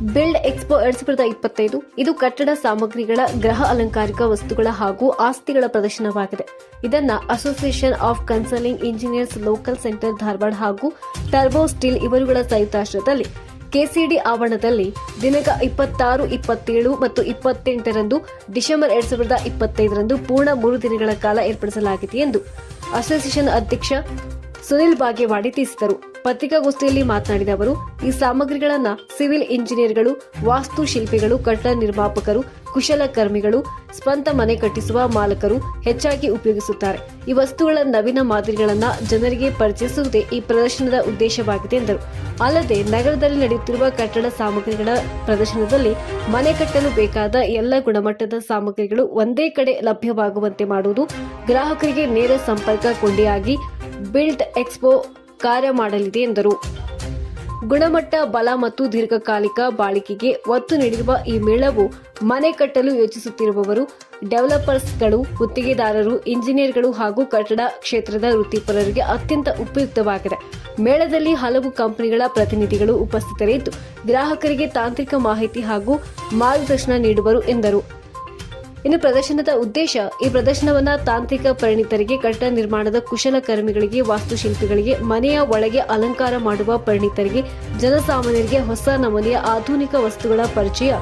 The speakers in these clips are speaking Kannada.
ಬಿಲ್ಡ್ ಎಕ್ಸ್ಪೋ ಎರಡ್ ಸಾವಿರದ ಇಪ್ಪತ್ತೈದು. ಇದು ಕಟ್ಟಡ ಸಾಮಗ್ರಿಗಳ ಗೃಹ ಅಲಂಕಾರಿಕ ವಸ್ತುಗಳ ಹಾಗೂ ಆಸ್ತಿಗಳ ಪ್ರದರ್ಶನವಾಗಿದೆ. ಇದನ್ನ association of consulting engineers local centre Dharwad ಹಾಗೂ ಟರ್ಬೋ ಸ್ಟೀಲ್ ಇವರುಗಳ ಸಂಯುಕ್ತಾಶ್ರಯದಲ್ಲಿ ಕೆಸಿಡಿ ಆವರಣದಲ್ಲಿ ದಿನಾಂಕ ಇಪ್ಪತ್ತಾರು, ಇಪ್ಪತ್ತೇಳು ಮತ್ತು ಇಪ್ಪತ್ತೆಂಟರಂದು ಡಿಸೆಂಬರ್ ಎರಡ್ ಸಾವಿರದ ಇಪ್ಪತ್ತೈದರಂದು ಪೂರ್ಣ ಮೂರು ದಿನಗಳ ಕಾಲ ಏರ್ಪಡಿಸಲಾಗಿದೆ ಎಂದು ಅಸೋಸಿಯೇಷನ್ ಅಧ್ಯಕ್ಷ ಸುನಿಲ್ ಬಾಗೇವಾಡಿ ತಿಳಿಸಿದರು. ಪತ್ರಿಕಾಗೋಷ್ಠಿಯಲ್ಲಿ ಮಾತನಾಡಿದ ಅವರು, ಈ ಸಾಮಗ್ರಿಗಳನ್ನು ಸಿವಿಲ್ ಇಂಜಿನಿಯರ್ಗಳು, ವಾಸ್ತುಶಿಲ್ಪಿಗಳು, ಕಟ್ಟಡ ನಿರ್ಮಾಪಕರು, ಕುಶಲಕರ್ಮಿಗಳು ಸ್ವಂತ ಮನೆ ಕಟ್ಟಿಸುವ ಮಾಲಕರು ಹೆಚ್ಚಾಗಿ ಉಪಯೋಗಿಸುತ್ತಾರೆ. ಈ ವಸ್ತುಗಳ ನವೀನ ಮಾದರಿಗಳನ್ನು ಜನರಿಗೆ ಪರಿಚಯಿಸುವುದೇ ಈ ಪ್ರದರ್ಶನದ ಉದ್ದೇಶವಾಗಿದೆ ಎಂದರು. ಅಲ್ಲದೆ, ನಗರದಲ್ಲಿ ನಡೆಯುತ್ತಿರುವ ಕಟ್ಟಡ ಸಾಮಗ್ರಿಗಳ ಪ್ರದರ್ಶನದಲ್ಲಿ ಮನೆ ಕಟ್ಟಲು ಬೇಕಾದ ಎಲ್ಲ ಗುಣಮಟ್ಟದ ಸಾಮಗ್ರಿಗಳು ಒಂದೇ ಕಡೆ ಲಭ್ಯವಾಗುವಂತೆ ಮಾಡುವುದು ಗ್ರಾಹಕರಿಗೆ ನೇರ ಸಂಪರ್ಕ ಕೊಂಡಿಯಾಗಿ ಬಿಲ್ಟ್ ಎಕ್ಸ್ಪೋ ಕಾರ್ಯ ಮಾಡಲಿದೆ ಎಂದರು. ಗುಣಮಟ್ಟ, ಬಲ ಮತ್ತು ದೀರ್ಘಕಾಲಿಕ ಬಾಳಿಕೆಗೆ ಒತ್ತು ನೀಡಿರುವ ಈ ಮೇಳವು ಮನೆ ಕಟ್ಟಲು ಯೋಚಿಸುತ್ತಿರುವವರು, ಡೆವಲಪರ್ಸ್ಗಳು, ಗುತ್ತಿಗೆದಾರರು, ಇಂಜಿನಿಯರ್ಗಳು ಹಾಗೂ ಕಟ್ಟಡ ಕ್ಷೇತ್ರದ ವೃತ್ತಿಪರರಿಗೆ ಅತ್ಯಂತ ಉಪಯುಕ್ತವಾಗಿದೆ. ಮೇಳದಲ್ಲಿ ಹಲವು ಕಂಪನಿಗಳ ಪ್ರತಿನಿಧಿಗಳು ಉಪಸ್ಥಿತರಿದ್ದು, ಗ್ರಾಹಕರಿಗೆ ತಾಂತ್ರಿಕ ಮಾಹಿತಿ ಹಾಗೂ ಮಾರ್ಗದರ್ಶನ ನೀಡುವರು ಎಂದರು. ಇನ್ನು ಪ್ರದರ್ಶನದ ಉದ್ದೇಶ, ಈ ಪ್ರದರ್ಶನವನ್ನ ತಾಂತ್ರಿಕ ಪರಿಣಿತರಿಗೆ ಕಟ್ಟಡ ನಿರ್ಮಾಣದ ಕುಶಲಕರ್ಮಿಗಳಿಗೆ ವಾಸ್ತುಶಿಲ್ಪಿಗಳಿಗೆ, ಮನೆಯ ಒಳಗೆ ಅಲಂಕಾರ ಮಾಡುವ ಪರಿಣಿತರಿಗೆ, ಜನಸಾಮಾನ್ಯರಿಗೆ ಹೊಸ ನಮೂನೆಯ ಆಧುನಿಕ ವಸ್ತುಗಳ ಪರಿಚಯ,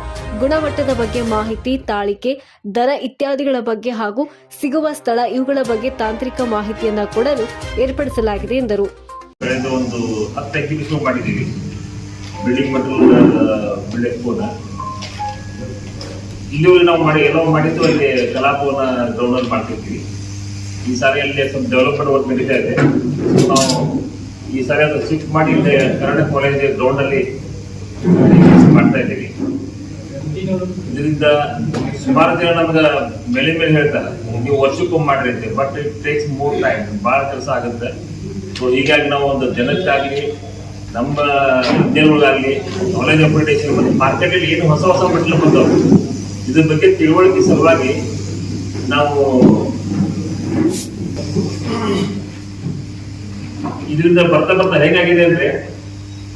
ಗುಣಮಟ್ಟದ ಬಗ್ಗೆ ಮಾಹಿತಿ, ತಾಳಿಕೆ, ದರ ಇತ್ಯಾದಿಗಳ ಬಗ್ಗೆ ಹಾಗೂ ಸಿಗುವ ಸ್ಥಳ ಇವುಗಳ ಬಗ್ಗೆ ತಾಂತ್ರಿಕ ಮಾಹಿತಿಯನ್ನ ಕೊಡಲು ಏರ್ಪಡಿಸಲಾಗಿದೆ ಎಂದರು. ಒಂದು ಇಲ್ಲಿ ನಾವು ಮಾಡಿ ಎಲ್ಲೋ ಮಾಡಿದ್ದು ಅಲ್ಲಿ ಕಲಾಪವನ್ನ ಗ್ರೌಂಡಲ್ಲಿ ಮಾಡ್ತಿರ್ತೀವಿ. ಈ ಸಾರಿ ಅಲ್ಲಿ ಸ್ವಲ್ಪ ಡೆವಲಪ್ಮೆಂಟ್ ವರ್ಕ್ ನಡೀತಾ ಇದೆ. ನಾವು ಈ ಸಾರಿ ಅದು ಶಿಫ್ಟ್ ಮಾಡಿ ಇಲ್ಲಿ ಕನ್ನಡ ಕಾಲೇಜ್ ಗ್ರೌಂಡಲ್ಲಿ ಮಾಡ್ತಾ ಇದ್ದೀವಿ. ಇದರಿಂದ ಸುಮಾರು ಜನ ನಮ್ಗೆ ಮೇಲೆ ಮೇಲೆ ಹೇಳ್ತಾರೆ. ನೀವು ವರ್ಷಕ್ಕೊಮ್ಮೆ ಮಾಡ್ರಿ ಅಂತ but it takes more time ಭಾಳ ಕೆಲಸ ಆಗುತ್ತೆ. ಸೊ ಹೀಗಾಗಿ ನಾವು ಒಂದು ಜನಕ್ಕಾಗಲಿ, ನಮ್ಮ ವಿದ್ಯಾರ್ಥಿಗಳಾಗಲಿ ನಾಲೆಜ್ ಅಪ್ರಿಟೇಷನ್ ಮತ್ತು ಮಾರ್ಕೆಟಲ್ಲಿ ಏನು ಹೊಸ ಹೊಸ ಮೆಟ್ಲು ಬಂದವು. ಇದ್ರ ಬಗ್ಗೆ ತಿಳುವಳಿಕೆ ಸಲುವಾಗಿ ನಾವು ಇದರಿಂದ ಬರ್ತಾ ಬರ್ತಾ ಹೇಗಾಗಿದೆ ಅಂದ್ರೆ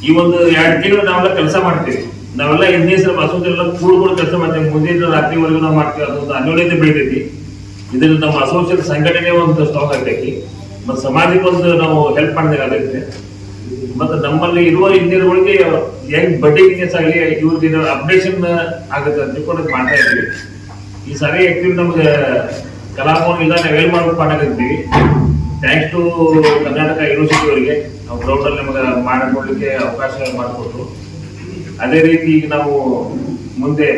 ಈ ಒಂದು ಎರಡು ತಿಂಗಳು ನಾವೆಲ್ಲ ಕೆಲಸ ಮಾಡ್ತೀವಿ. ನಾವೆಲ್ಲ ಎಣ್ಣೆ ಸಲ ಎಲ್ಲ ಕೂಡ್ಕೊಂಡು ಕೆಲಸ ಮಾಡ್ತೀವಿ. ಮುಂದಿನ ರಾತ್ರಿವರೆಗೂ ನಾವು ಮಾಡ್ತೀವಿ. ಅದೊಂದು ಅನ್ಯೋನ್ಯತೆ ಬೆಳಿತೈತಿ. ಇದರಿಂದ ನಮ್ಮ ಅಸೋಚಿತ ಸಂಘಟನೆ ಒಂದು ಸ್ಟಾಕ್ ಆಗ್ತೈತಿ. ಮತ್ತು ಸಮಾಜಕ್ಕೊಂದು ನಾವು ಹೆಲ್ಪ್ ಮಾಡಿದಾಗ ಮತ್ತು ನಮ್ಮಲ್ಲಿ ಇರುವ ಇಂಜಿನಿಯರ್ಗಳಿಗೆ ಹೆಂಗ್ ಬಡ್ಡಿ ಬಿಸ್ನೆಸ್ ಆಗಲಿ ದಿನ ಅಪ್ಡೇಷನ್ ಆಗುತ್ತೆ ಅಂತ ಮಾಡ್ತಾ ಇದ್ವಿ ಈ ಸಾರಿ ಆಕ್ಚುಲಿ ನಮ್ಗೆ ಕಲಾಭವನ ಇಲ್ಲ ನಾವು ಏನ್ ಮಾಡ್ಬೇಕು ಮಾಡಕತ್ತೀವಿ ಥ್ಯಾಂಕ್ಸ್ ಟು ಕರ್ನಾಟಕ ಯೂನಿವರ್ಸಿಟಿ ಅವರಿಗೆ, ನಾವು ಗ್ರೌಂಡಲ್ಲಿ ನಮಗೆ ಮಾಡಿಕೊಡ್ಲಿಕ್ಕೆ ಅವಕಾಶ ಮಾಡಿಕೊಟ್ರು. ಅದೇ ರೀತಿ ಈಗ ನಾವು ಮುಂದೆ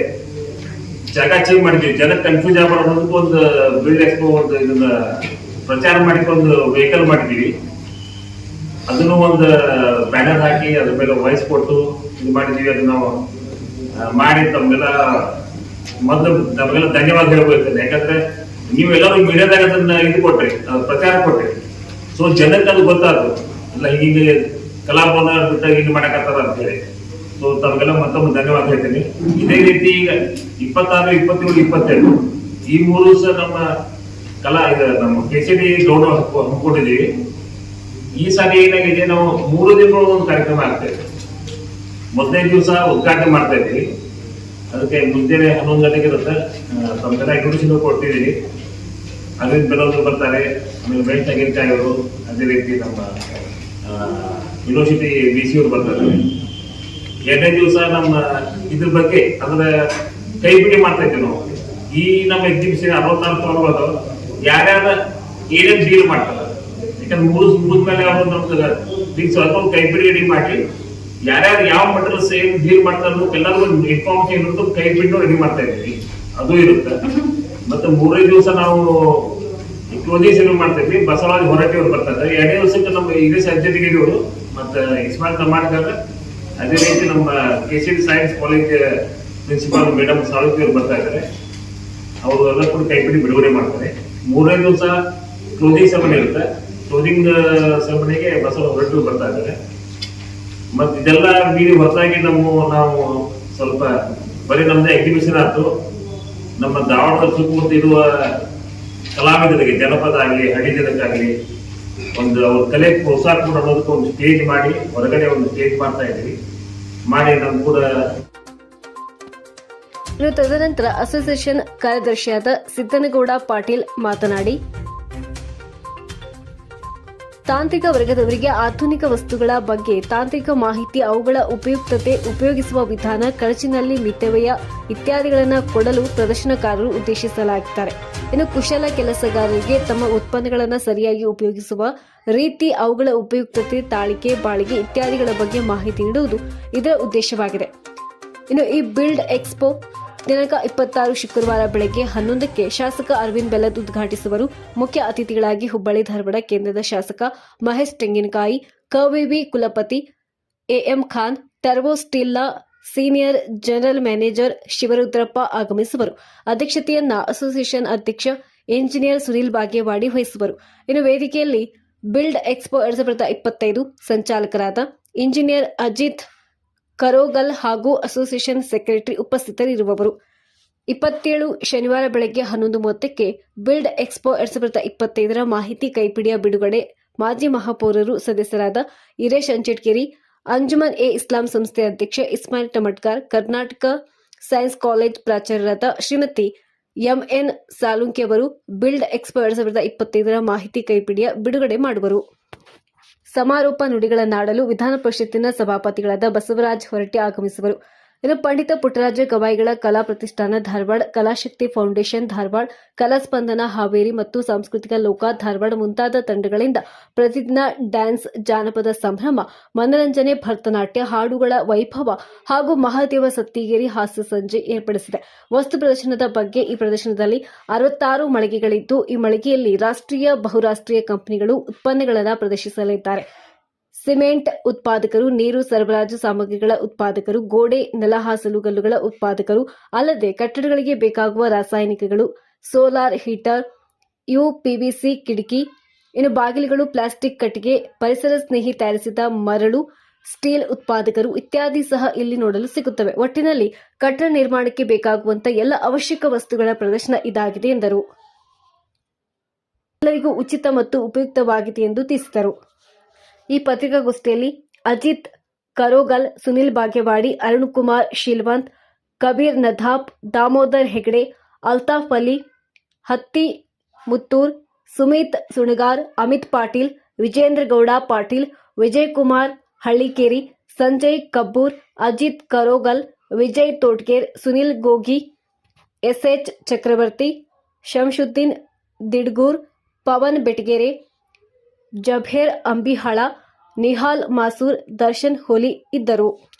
ಜಾಗ ಚೇಂಜ್ ಮಾಡಿದ್ವಿ. ಜನ ಕನ್ಫ್ಯೂಸ್ ಆಗಬಾರ್ದು ಒಂದು ಬಿಲ್ಡ್ ಎಕ್ಸ್ಪೋ ಒಂದು ಇದನ್ನ ಪ್ರಚಾರ ಮಾಡಿಕೊಂಡು ವೆಹಿಕಲ್ ಮಾಡಿದ್ದೀವಿ. ಅದನ್ನು ಒಂದು ಬ್ಯಾನರ್ ಹಾಕಿ ಅದ್ರ ಮೇಲೆ ವಾಯ್ಸ್ ಕೊಟ್ಟು ಇದು ಮಾಡಿದೀವಿ ಅದನ್ನ ಮಾಡಿ ತಮ್ಗೆಲ್ಲ ಮೊದಲು ನಮಗೆಲ್ಲ ಧನ್ಯವಾದ ಹೇಳ್ಬೇಕು. ಯಾಕಂದ್ರೆ ನೀವೆಲ್ಲರೂ ಮೀಡಿಯಾದಾಗ ಅದನ್ನ ಇದು ಕೊಟ್ರಿ ಪ್ರಚಾರ ಕೊಟ್ರಿ. ಸೊ ಜನಕ್ಕೆ ಅದು ಗೊತ್ತಾದ್ರು ಇಲ್ಲ, ಹಿಂಗೆ ಕಲಾಪದ ಬಿಟ್ಟಾಗ ಹಿಂಗೆ ಮಾಡಕತ್ತಾರ ಅಂತ ಹೇಳಿ ಸೊ ತಮಗೆಲ್ಲ ಮತ್ತೊಮ್ಮೆ ಧನ್ಯವಾದ ಹೇಳ್ತೀನಿ. ಇದೇ ರೀತಿ ಈಗ ಇಪ್ಪತ್ತಾರು, ಇಪ್ಪತ್ತೇಳು, ಇಪ್ಪತ್ತೆಂಟು, ಈ ಮೂರು ಸಹ ನಮ್ಮ ಕಲಾ, ಇದು, ನಮ್ಮ ಕೆ ಸಿ ಡಿ ಈ ಸಾರಿ ಏನಾಗಿದೆ ನಾವು ಮೂರು ದಿನಗಳ ಒಂದು ಕಾರ್ಯಕ್ರಮ ಆಗ್ತಾ ಇದ್ವಿ ಮೊದಲನೇ ದಿವಸ ಉದ್ಘಾಟನೆ ಮಾಡ್ತಾ ಇದ್ದೀವಿ. ಅದಕ್ಕೆ ಮುಂಜಾನೆ ಹನ್ನೊಂದು ಗಂಟೆಗೆ ಇರುತ್ತೆ. ತಮ್ಮ ತಮ್ಗೆಲ್ಲ ಇಂಟ್ರೊಡ್ಯೂಷನ್ ಕೊಡ್ತಿದ್ದೀನಿ ಅರವಿಂದ್ ಬೆಲೋದ್ರು ಬರ್ತಾರೆ. ಆಮೇಲೆ ವೆಂಕಟ ತೆಂಗಿನಕಾಯಿ ಅವರು, ಅದೇ ರೀತಿ ನಮ್ಮ ಯೂನಿವರ್ಸಿಟಿ ಬಿ ಸಿ ಅವರು ಬರ್ತಾರೆ. ಎರಡನೇ ದಿವಸ ನಮ್ಮ ಇದ್ರ ಬಗ್ಗೆ ಅಂದ್ರೆ ಕೈ ಬಿಡಿ ಮಾಡ್ತಾ ಇದ್ದೀವಿ ನಾವು. ಈ ನಮ್ಮ ಎಕ್ಸಿಬಿಷನ್ ಅರವತ್ತಾರು ತಗೊಳ್ಳೋದು ಯಾರ್ಯಾರ ಏನೇನು ಡೀಲ್ ಮಾಡ್ತಾರೆ. ಮೂರು ಮುಗಿದ್ಮೇಲೆ ಅವರು ನಮ್ಗೆ ಈಗ ಸ್ವಲ್ಪ ಕೈ ಬಿಡಿ ರೆಡಿ ಮಾಡಿ, ಯಾರ್ಯಾರು ಯಾವ ಮಟ್ಟದ ಸೇಮ್ ಡೀಲ್ ಮಾಡ್ತಾರೋ ಎಲ್ಲರಿಗೂ ಇನ್ಫಾರ್ಮೇಶನ್ ಇರುತ್ತೆ ಕೈ ಬಿಟ್ಟು ರೆಡಿ ಮಾಡ್ತಾ ಇದ್ದೀವಿ. ಅದು ಇರುತ್ತೆ. ಮತ್ತೆ ಮೂರನೇ ದಿವಸ ನಾವು ಕ್ಲೋಸಿಂಗ್ ಸೇವೆ ಮಾಡ್ತಾ ಇದ್ವಿ. ಬಸವರಾಜ್ ಹೊರಟಿಯವರು ಬರ್ತಾರೆ ಎರಡನೇ ದಿವಸಕ್ಕೆ ನಮ್ಮ ಇದೇ ಸರ್ಜರಿ ಅವರು ಮತ್ತೆ ಇಸ್ಮಾಯಿಲ್ ಕರ್ನಾಟಕದ ಅದೇ ರೀತಿ ನಮ್ಮ K C science college principal madam Salunki ಅವರು ಬರ್ತಾ ಇದ್ದಾರೆ. ಅವರು ಎಲ್ಲ ಕೂಡ ಕೈ ಬಿಡಿ ಬಿಡುಗಡೆ ಮಾಡ್ತಾರೆ. ಮೂರನೇ ದಿವಸ ಕ್ಲೋಸಿಂಗ್ ಸೆರೆಮನಿ ಇರುತ್ತೆ. ಕ್ಲೋಸಿಂಗ್ ಸೆರೆಮನಿಗೆ ಬಸವ ಹೊರಟು ಬರ್ತಾ ಇದ್ದಾರೆ. ಮತ್ತೆ ಇದೆಲ್ಲ ಮೀರಿ ಹೊರತಾಗಿ ನಮ್ಮ ನಾವು ಸ್ವಲ್ಪ ಬರೀ ನಮ್ಮದೇ ಎಕ್ಸಿಬಿಷನ್ ಆಯ್ತು. ನಮ್ಮ ಧಾರವಾಡದ ಸುತ್ತಮುತ್ತ ಇರುವ ಕಲಾವಿದರಿಗೆ, ಜನಪದ ಆಗಲಿ ಹಳ್ಳಿ ಜನಕ್ಕಾಗಲಿ ಒಂದು ಅವ್ರ ಕಲೆ ಪ್ರೋತ್ಸಾಹ ಕೂಡ ಅನ್ನೋದಕ್ಕೆ ಒಂದು ಸ್ಟೇಜ್ ಮಾಡಿ, ಹೊರಗಡೆ ಒಂದು ಸ್ಟೇಜ್ ಮಾಡ್ತಾ ಇದ್ದೀವಿ. ಮಾಡಿ ನಮ್ಮ ಕೂಡ ಇನ್ನು ತದನಂತರ ಅಸೋಸಿಯೇಷನ್ ಕಾರ್ಯದರ್ಶಿಯಾದ ಸಿದ್ದನಗೌಡ ಪಾಟೀಲ್ ಮಾತನಾಡಿ ತಾಂತ್ರಿಕ ವರ್ಗದವರಿಗೆ ಆಧುನಿಕ ವಸ್ತುಗಳ ಬಗ್ಗೆ ತಾಂತ್ರಿಕ ಮಾಹಿತಿ, ಅವುಗಳ ಉಪಯುಕ್ತತೆ, ಉಪಯೋಗಿಸುವ ವಿಧಾನ ಖರ್ಚಿನಲ್ಲಿ ಮಿತವ್ಯಯ ಇತ್ಯಾದಿಗಳನ್ನು ಕೊಡಲು ಪ್ರದರ್ಶನಕಾರರು ಉದ್ದೇಶಿಸಲಾಗುತ್ತಾರೆ ಇನ್ನು ಕುಶಲ ಕೆಲಸಗಾರರಿಗೆ ತಮ್ಮ ಉತ್ಪನ್ನಗಳನ್ನು ಸರಿಯಾಗಿ ಉಪಯೋಗಿಸುವ ರೀತಿ, ಅವುಗಳ ಉಪಯುಕ್ತತೆ, ತಾಳಿಕೆ ಬಾಳಿಗೆ ಇತ್ಯಾದಿಗಳ ಬಗ್ಗೆ ಮಾಹಿತಿ ನೀಡುವುದು ಇದರ ಉದ್ದೇಶವಾಗಿದೆ. ಇನ್ನು ಈ ಬಿಲ್ಡ್ ಎಕ್ಸ್ಪೋ ದಿನಾಂಕ ಇಪ್ಪತ್ತಾರು ಶುಕ್ರವಾರ ಬೆಳಗ್ಗೆ ಹನ್ನೊಂದಕ್ಕೆ ಶಾಸಕ ಅರವಿಂದ್ ಬೆಲ್ಲದ್ ಉದ್ಘಾಟಿಸುವರು. ಮುಖ್ಯ ಅತಿಥಿಗಳಾಗಿ ಹುಬ್ಬಳ್ಳಿ ಧಾರವಾಡ ಕೇಂದ್ರದ ಶಾಸಕ ಮಹೇಶ್ ತೆಂಗಿನಕಾಯಿ ಕವಿವಿ ಕುಲಪತಿ, am M, turbo turbo senior general manager Shivarudrappa ಆಗಮಿಸುವರು. ಅಧ್ಯಕ್ಷತೆಯನ್ನ ಅಸೋಸಿಯೇಷನ್ ಅಧ್ಯಕ್ಷ ಇಂಜಿನಿಯರ್ ಸುನೀಲ್ ಬಾಗೇವಾಡಿ ವಹಿಸುವರು. ಇನ್ನು ವೇದಿಕೆಯಲ್ಲಿ ಬಿಲ್ಡ್ ಎಕ್ಸ್ಪೋ ಎರಡ್ ಸಾವಿರದ ಇಪ್ಪತ್ತೈದು ಸಂಚಾಲಕರಾದ ಇಂಜಿನಿಯರ್ ಅಜಿತ್ ಕರೋಗಲ್ ಹಾಗೂ ಅಸೋಸಿಯೇಷನ್ ಸೆಕ್ರೆಟರಿ ಉಪಸ್ಥಿತರಿರುವವರು. ಇಪ್ಪತ್ತೇಳು ಶನಿವಾರ ಬೆಳಗ್ಗೆ ಹನ್ನೊಂದು ಮೂವತ್ತಕ್ಕೆ ಬಿಲ್ಡ್ ಎಕ್ಸ್ಪೋ ಎರಡ್ ಸಾವಿರದ ಇಪ್ಪತ್ತೈದರ ಮಾಹಿತಿ ಕೈಪಿಡಿಯ ಬಿಡುಗಡೆ. ಮಾಜಿ ಮಹಾಪೌರರು ಸದಸ್ಯರಾದ ಇರೇಶ್ ಅಂಚಟ್ಕೇರಿ, ಅಂಜುಮನ್ ಎ. ಇಸ್ಲಾಂ ಸಂಸ್ಥೆ ಅಧ್ಯಕ್ಷ ಇಸ್ಮಾಯಿಲ್ ಟಮಟ್ಕಾರ್, ಕರ್ನಾಟಕ ಸೈನ್ಸ್ ಕಾಲೇಜ್ ಪ್ರಾಚಾರ್ಯರಾದ ಶ್ರೀಮತಿ ಎಂಎನ್ ಸಾಲುಂಕಿ ಅವರು ಬಿಲ್ಡ್ ಎಕ್ಸ್ಪೋ ಎರಡ್ ಸಾವಿರದ ಇಪ್ಪತ್ತೈದರ ಮಾಹಿತಿ ಕೈಪಿಡಿಯ ಬಿಡುಗಡೆ ಮಾಡುವರು. ಸಮಾರೋಪ ನುಡಿಗಳನ್ನಾಡಲು ವಿಧಾನ ಪರಿಷತ್ತಿನ ಸಭಾಪತಿಗಳಾದ ಬಸವರಾಜ್ ಹೊರಟ್ಟಿ ಆಗಮಿಸುವರು. ಇನ್ನು ಪಂಡಿತ ಪುಟ್ಟರಾಜ ಗವಾಯಿಗಳ ಕಲಾ ಪ್ರತಿಷ್ಠಾನ ಧಾರವಾಡ ಕಲಾಶಕ್ತಿ ಫೌಂಡೇಶನ್ ಧಾರವಾಡ ಕಲಾ ಸ್ಪಂದನ ಹಾವೇರಿ ಮತ್ತು ಸಾಂಸ್ಕೃತಿಕ ಲೋಕ ಧಾರವಾಡ ಮುಂತಾದ ತಂಡಗಳಿಂದ ಪ್ರತಿದಿನ ಡ್ಯಾನ್ಸ್ ಜಾನಪದ ಸಂಭ್ರಮ, ಮನರಂಜನೆ, ಭರತನಾಟ್ಯ, ಹಾಡುಗಳ ವೈಭವ ಹಾಗೂ ಮಹಾದೇವ ಸತ್ತಿಗೇರಿ ಹಾಸ್ಯ ಸಂಜೆ ಏರ್ಪಡಿಸಿದೆ. ವಸ್ತು ಪ್ರದರ್ಶನದ ಬಗ್ಗೆ ಈ ಪ್ರದರ್ಶನದಲ್ಲಿ ಅರವತ್ತಾರು ಮಳಿಗೆಗಳಿದ್ದು, ಈ ಮಳಿಗೆಯಲ್ಲಿ ರಾಷ್ಟ್ರೀಯ, ಬಹುರಾಷ್ಟ್ರೀಯ ಕಂಪನಿಗಳು ಉತ್ಪನ್ನಗಳನ್ನು ಪ್ರದರ್ಶಿಸಲಿದ್ದಾರೆ. ಸಿಮೆಂಟ್ ಉತ್ಪಾದಕರು, ನೀರು ಸರಬರಾಜು ಸಾಮಗ್ರಿಗಳ ಉತ್ಪಾದಕರು, ಗೋಡೆ ನೆಲಹಾಸಲುಗಲ್ಲುಗಳ ಉತ್ಪಾದಕರು, ಅಲ್ಲದೆ ಕಟ್ಟಡಗಳಿಗೆ ಬೇಕಾಗುವ ರಾಸಾಯನಿಕಗಳು, ಸೋಲಾರ್ ಹೀಟರ್ ಯು ಪಿವಿಸಿ ಕಿಟಕಿ, ಇನ್ನು ಬಾಗಿಲುಗಳು, ಪ್ಲಾಸ್ಟಿಕ್ ಕಟ್ಟಿಗೆ, ಪರಿಸರ ಸ್ನೇಹಿ ತಯಾರಿಸಿದ ಮರಳು, ಸ್ಟೀಲ್ ಉತ್ಪಾದಕರು ಇತ್ಯಾದಿ ಸಹ ಇಲ್ಲಿ ನೋಡಲು ಸಿಗುತ್ತವೆ. ಒಟ್ಟಿನಲ್ಲಿ ಕಟ್ಟಡ ನಿರ್ಮಾಣಕ್ಕೆ ಬೇಕಾಗುವಂತಹ ಎಲ್ಲ ಅವಶ್ಯಕ ವಸ್ತುಗಳ ಪ್ರದರ್ಶನ ಇದಾಗಿದೆ ಎಂದರು. ಎಲ್ಲರಿಗೂ ಉಚಿತ ಮತ್ತು ಉಪಯುಕ್ತವಾಗಿದೆ ಎಂದು ತಿಳಿಸಿದರು. ಈ ಪತ್ರಿಕಾಗೋಷ್ಠಿಯಲ್ಲಿ ಅಜಿತ್ ಕರೋಗಲ್ ಸುನಿಲ್ ಬಾಗೇವಾಡಿ ಅರುಣ್ ಕುಮಾರ್ ಶೀಲ್ವಂತ್ ಕಬೀರ್ ನಧಾಪ್ ದಾಮೋದರ್ ಹೆಗಡೆ ಅಲ್ತಾಫ್ ಅಲಿ ಹತ್ತಿ ಮುತ್ತೂರ್ ಸುಮಿತ್ ಸುಣಗಾರ್ ಅಮಿತ್ ಪಾಟೀಲ್ ವಿಜೇಂದ್ರ ಗೌಡ ಪಾಟೀಲ್ ವಿಜಯ್ ಕುಮಾರ್ ಹಳ್ಳಿಕೇರಿ ಸಂಜಯ್ ಕಬ್ಬೂರ್ ಅಜಿತ್ ಕರೋಗಲ್ ವಿಜಯ್ ತೋಟ್ಗೇರ್ ಸುನಿಲ್ ಗೋಗಿ ಎಸ್ಎಚ್ ಚಕ್ರವರ್ತಿ ಶಂಶುದ್ದೀನ್ ದಿಡ್ಗೂರ್ ಪವನ್ ಬೆಟಗೇರೆ ಜಭೇರ್ ಅಂಬಿಹಾಳ ನಿಹಾಲ್ ಮಾಸೂರ್ ದರ್ಶನ್ ಹೋಲಿ ಇದ್ದರು.